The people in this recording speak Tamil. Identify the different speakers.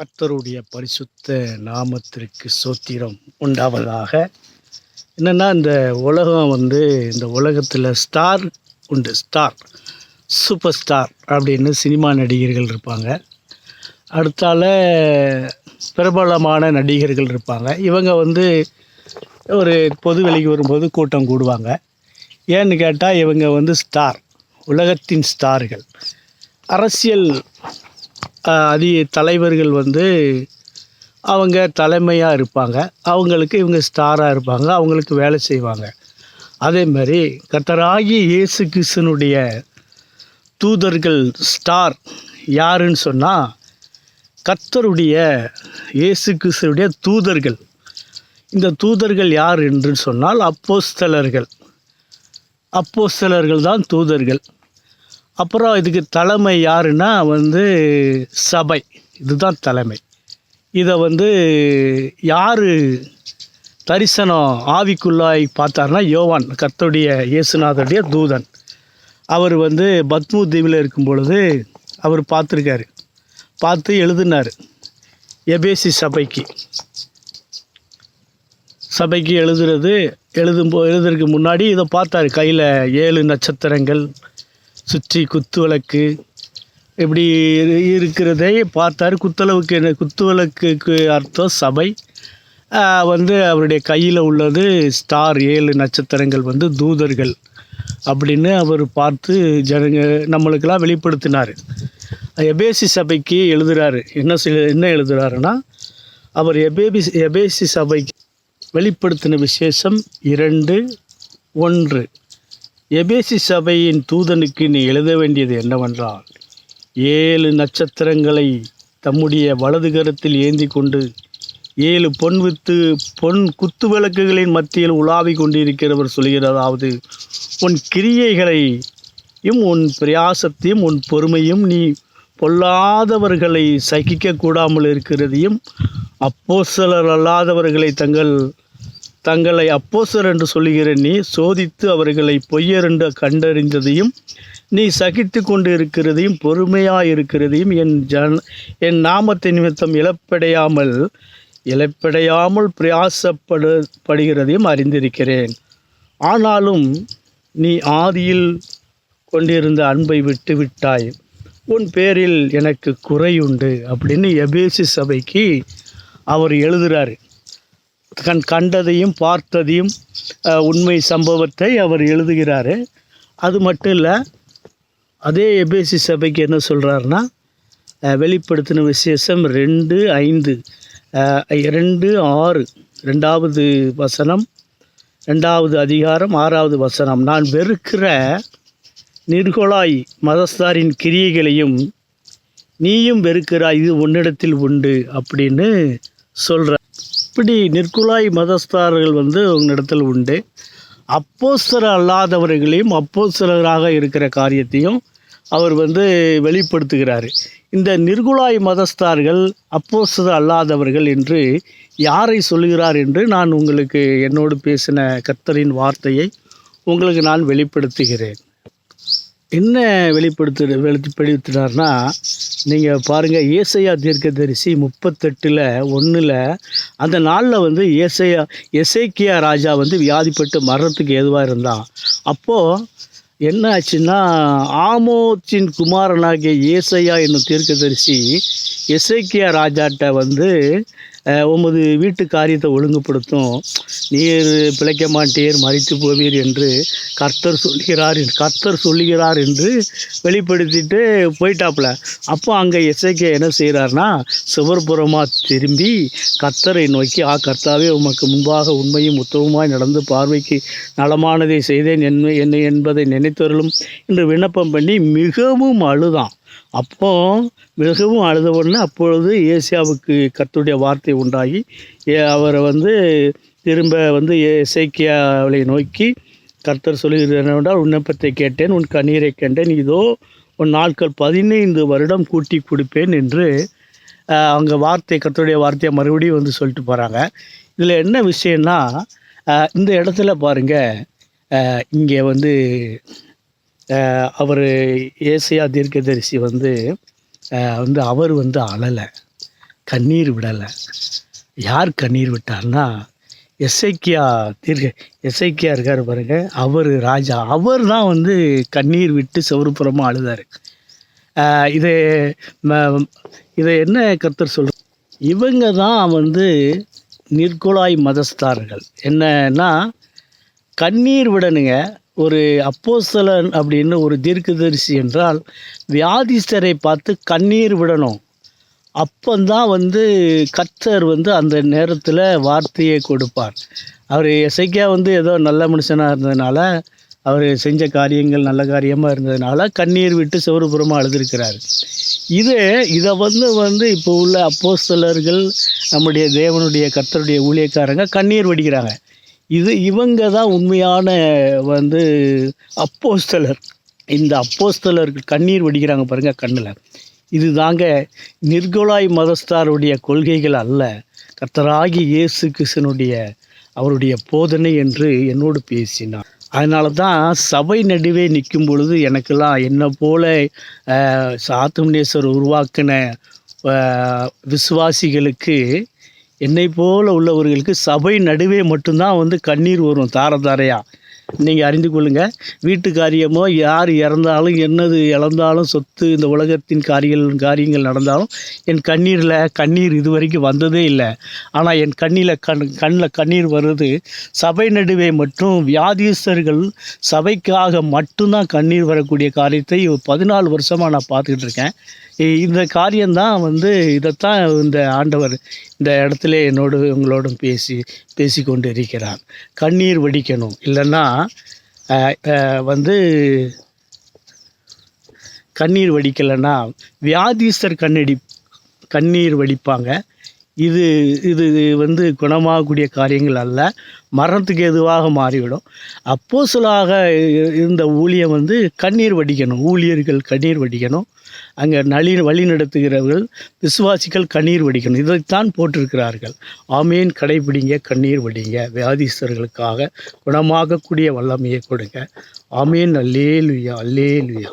Speaker 1: கர்த்தருடைய பரிசுத்த நாமத்திற்கு சோத்திரம் உண்டாவதாக. என்னென்னா இந்த உலகம் வந்து இந்த உலகத்தில் ஸ்டார் உண்டு. ஸ்டார் சூப்பர் ஸ்டார் அப்படின்னு சினிமா நடிகர்கள் இருப்பாங்க. அடுத்தால பிரபலமான நடிகர்கள் இருப்பாங்க. இவங்க வந்து ஒரு பொது வெளிக்கு வரும்போது கூட்டம் கூடுவாங்க. ஏன்னு கேட்டால் இவங்க வந்து ஸ்டார் உலகத்தின் ஸ்டார்கள் அரசியல் அதி தலைவர்கள் வந்து அவங்க தலைமையாக இருப்பாங்க. அவங்களுக்கு இவங்க ஸ்டாராக இருப்பாங்க. அவங்களுக்கு வேலை செய்வாங்க. அதே மாதிரி கத்தராகி இயேசு கிறிஸ்தனுடைய தூதர்கள் ஸ்டார் யாருன்னு சொன்னால் கத்தருடைய இயேசு கிருஷ்ணனுடைய தூதர்கள். இந்த தூதர்கள் யார் என்று சொன்னால் அப்போஸ்தலர்கள். அப்போஸ்தலர்கள் தான் தூதர்கள். அப்புறம் இதுக்கு தலைமை யாருன்னா வந்து சபை. இதுதான் தலைமை. இதை வந்து யார் தரிசனம் ஆவிக்குள்ளாய் பார்த்தாருன்னா யோவான் கத்தோடைய இயேசுநாதருடைய தூதன். அவர் வந்து பத்மு தீவில் இருக்கும் பொழுது அவர் பார்த்துருக்காரு. பார்த்து எழுதினார். எபேசி சபைக்கு. சபைக்கு எழுதுறது எழுதும்போ எழுதுறதுக்கு முன்னாடி இதை பார்த்தாரு. கையில் ஏழு நட்சத்திரங்கள் சுற்றி குத்து விளக்கு. இப்படி இரு- இருக்கிறதை பார்த்தாரு. குத்தளவுக்கு என்ன குத்து விளக்குக்கு அர்த்தம் சபை. வந்து அவருடைய கையில் உள்ளது ஸ்டார் ஏழு நட்சத்திரங்கள் வந்து தூதர்கள் அப்படின்னு அவர் பார்த்து ஜனங்க நம்மளுக்கெல்லாம் வெளிப்படுத்தினார். எபேசி சபைக்கு எழுதுகிறாரு என்ன சில என்ன எழுதுறாருன்னா அவர் எபேபி எபேசி சபைக்கு வெளிப்படுத்தின விசேஷம் இரண்டு ஒன்று. எபேசி சபையின் தூதனுக்கு நீ எழுத வேண்டியது என்னவென்றால் ஏழு நட்சத்திரங்களை தம்முடைய வலது கரத்தில் ஏந்தி கொண்டு ஏழு பொன் வித்து பொன் குத்து விளக்குகளின் மத்தியில் உலாவிக் கொண்டிருக்கிறவர் சொல்கிறதாவது உன் கிரியைகளையும் உன் பிரயாசத்தையும் உன் பொறுமையும் நீ பொல்லாதவர்களை சகிக்க கூடாமல் இருக்கிறதையும் அப்போஸ்தலர் அல்லாதவர்களை தங்கள் தங்களை அப்போசர் என்று சொல்லுகிற நீ சோதித்து அவர்களை பொய்யர் என்று கண்டறிந்ததையும் நீ சகித்து கொண்டு இருக்கிறதையும் பொறுமையாக இருக்கிறதையும் என் ஜன் என் நாமத்தை நிமித்தம் இழப்படையாமல் இழப்படையாமல் பிரயாசப்படு படுகிறதையும் அறிந்திருக்கிறேன். ஆனாலும் நீ ஆதியில் கொண்டிருந்த அன்பை விட்டு விட்டாய். உன் பேரில் எனக்கு குறையுண்டு அப்படின்னு எபேசி சபைக்கு அவர் எழுதுகிறாரு கண் கண்டதையும் பார்த்ததையும் உண்மை சம்பவத்தை அவர் எழுதுகிறார். அது மட்டும் இல்லை அதே எபேசி சபைக்கு என்ன சொல்கிறாருன்னா வெளிப்படுத்தின விசேஷம் ரெண்டு ஐந்து ரெண்டு ஆறு ரெண்டாவது வசனம் ரெண்டாவது அதிகாரம் ஆறாவது வசனம். நான் வெறுக்கிற நிர்கொலாய் மதஸ்தாரின் கிரியைகளையும் நீயும் வெறுக்கிறாய் இது உன்னிடத்தில் உண்டு அப்படின்னு சொல்கிற இப்படி நிற்குலாய் மதஸ்தார்கள் வந்து உன்னிடத்தில் உண்டு. அப்போஸ்தர அல்லாதவர்களையும் அப்போஸ்தலராக இருக்கிற காரியத்தையும் அவர் வந்து வெளிப்படுத்துகிறார். இந்த நிர்குலாய் மதஸ்தார்கள் அப்போஸ்தர அல்லாதவர்கள் என்று யாரை சொல்கிறார் என்று நான் உங்களுக்கு என்னோடு பேசின கர்த்தரின் வார்த்தையை உங்களுக்கு நான் வெளிப்படுத்துகிறேன். என்ன வெளிப்படுத்து வெளிப்படுத்தினார்னா நீங்கள் பாருங்கள் ஏசையா தீர்க்கதரிசி முப்பத்தெட்டில் ஒன்றில் அந்த நாளில் வந்து ஏசையா இசைக்கியா ராஜா வந்து வியாதிப்பட்டு மரணத்துக்கு ஏதுவாக இருந்தான் அப்போது என்ன ஆச்சுன்னா ஆமோச்சின் குமாரனாகிய ஏசையா என்னும் தீர்க்கதரிசி இசைக்கியா ராஜாட்ட வந்து உமது வீட்டு காரியத்தை ஒழுங்குபடுத்தும். நீர் பிழைக்க மாட்டீர் மறித்து போவீர் என்று கர்த்தர் சொல்கிறார் கர்த்தர் சொல்லுகிறார் என்று வெளிப்படுத்திட்டு போயிட்டாப்புல. அப்போ அங்கே எஸ்ஐகே என்ன செய்கிறார்னா சுவர்புறமாக திரும்பி கர்த்தரை நோக்கி ஆ கர்த்தாவே உமக்கு முன்பாக உண்மையும் உத்தவமாய் நடந்து பார்வைக்கு நலமானதை செய்தேன். என்ன என்னை என்பதை நினைத்தருளும் என்று விண்ணப்பம் பண்ணி மிகவும் அழுதான். அப்போ மிகவும் அழுத உடனே அப்பொழுது ஏசியாவுக்கு கர்த்தருடைய வார்த்தை உண்டாகி ஏ- அவரை வந்து திரும்ப வந்து இசைக்கியாவை நோக்கி கர்த்தர் சொல்லுகிறது என்னவென்றால் விண்ணப்பத்தை கேட்டேன் உன் கண்ணீரை கண்டேன் இதோ உன் நாட்கள் பதினைந்து வருடம் கூட்டி கொடுப்பேன் என்று அங்கே அவங்க வார்த்தை கர்த்தருடைய வார்த்தையை மறுபடியும் வந்து சொல்லிட்டு போகிறாங்க இதில் என்ன விஷயம்னா இந்த இடத்துல பாருங்கள் இங்கே வந்து அவர் ஏசியா தீர்க்கதரிசி வந்து வந்து அவர் வந்து அழலை. கண்ணீர் விடலை. யார் கண்ணீர் விட்டார்னா எஸ்ஐக்கியா தீர்க்க எஸ்ஐக்கியா இருக்கார் பாருங்க. அவர் ராஜா. அவர் தான் வந்து கண்ணீர் விட்டு செவருப்புறமாக அழுதார். இது ம- இதை என்ன கருத்தர் சொல்ற இவங்க தான் வந்து நிர்குலாய் மதஸ்தார்கள். என்னன்னா கண்ணீர் விடணுங்க. ஒரு அப்போசலன் அப்படின்னு ஒரு தீர்க்கதரிசி என்றால் வியாதிஸ்தரை பார்த்து கண்ணீர் விடணும். அப்பந்தான் வந்து கர்த்தர் வந்து அந்த நேரத்தில் வார்த்தையை கொடுப்பார். அவர் எசைக்கியா வந்து ஏதோ நல்ல மனுஷனாக இருந்ததுனால அவர் செஞ்ச காரியங்கள் நல்ல காரியமாக இருந்ததுனால கண்ணீர் விட்டு சிவருபுரமாக அழுதுருக்கிறார். இது இதை வந்து வந்து இப்போ உள்ள அப்போஸ்தலர்கள் நம்முடைய தேவனுடைய கத்தருடைய ஊழியக்காரங்க கண்ணீர் வடிக்கிறாங்க. இது இவங்க தான் உண்மையான வந்து அப்போஸ்தலர். இந்த அப்போஸ்தலர்கள் கண்ணீர் வடிக்கிறாங்க பாருங்கள் கண்ணில். இது தாங்க நிர்குலாய் மதஸ்தாருடைய கொள்கைகள் அல்ல. கர்த்தராகி இயேசு கிருஷ்ணனுடைய அவருடைய போதனை என்று என்னோடு பேசினார். அதனால தான் சபை நடுவே நிற்கும் பொழுது எனக்கெல்லாம் என்னை போல அஹ், சாத்துமனேஸ்வர் உருவாக்கின விசுவாசிகளுக்கு என்னை போல் உள்ளவர்களுக்கு சபை நடுவே மட்டும்தான் வந்து கண்ணீர் வரும் தார தாரையா நீங்கள் அறிந்து கொள்ளுங்கள் வீட்டு காரியமோ யார் இறந்தாலும் என்னது இழந்தாலும் சொத்து இந்த உலகத்தின் காரியங்கள் காரியங்கள் நடந்தாலும் என் கண்ணீரில் கண்ணீர் இது வரைக்கும் வந்ததே இல்லை. ஆனால் என் கண்ணில் கண் கண்ணில் கண்ணீர் வருது. சபை நடுவே மற்றும் வியாதிஸ்தர்கள் சபைக்காக மட்டும்தான் கண்ணீர் வரக்கூடிய காரியத்தை பதினாலு வருஷமாக நான் பார்த்துக்கிட்டு இருக்கேன் இந்த காரியம்தான் வந்து இதைத்தான் இந்த ஆண்டவர் இந்த இடத்துல என்னோடு உங்களோடும் பேசி பேசி கொண்டு இருக்கிறார். கண்ணீர் வடிக்கணும். இல்லைன்னா வந்து கண்ணீர் வடிக்கலைன்னா வியாதிஸ்தர் கண்ணடி கண்ணீர் வடிப்பாங்க. இது இது வந்து குணமாகக்கூடிய காரியங்கள் அல்ல. மரணத்துக்கு எதுவாக மாறிவிடும். அப்போ இருந்த ஊழியம் வந்து கண்ணீர் வடிக்கணும். ஊழியர்கள் கண்ணீர் வடிக்கணும். அங்கே நளி வழி நடத்துகிறவர்கள் விசுவாசிகள் கண்ணீர் வடிக்கணும். இதைத்தான் போட்டிருக்கிறார்கள். ஆமீன். கடைபிடிங்க கண்ணீர் வடிங்க. வியாதிஸ்தர்களுக்காக குணமாகக்கூடிய வல்லமையை கொடுங்க. ஆமீன். அல்லேலுயா அல்லேலுயா.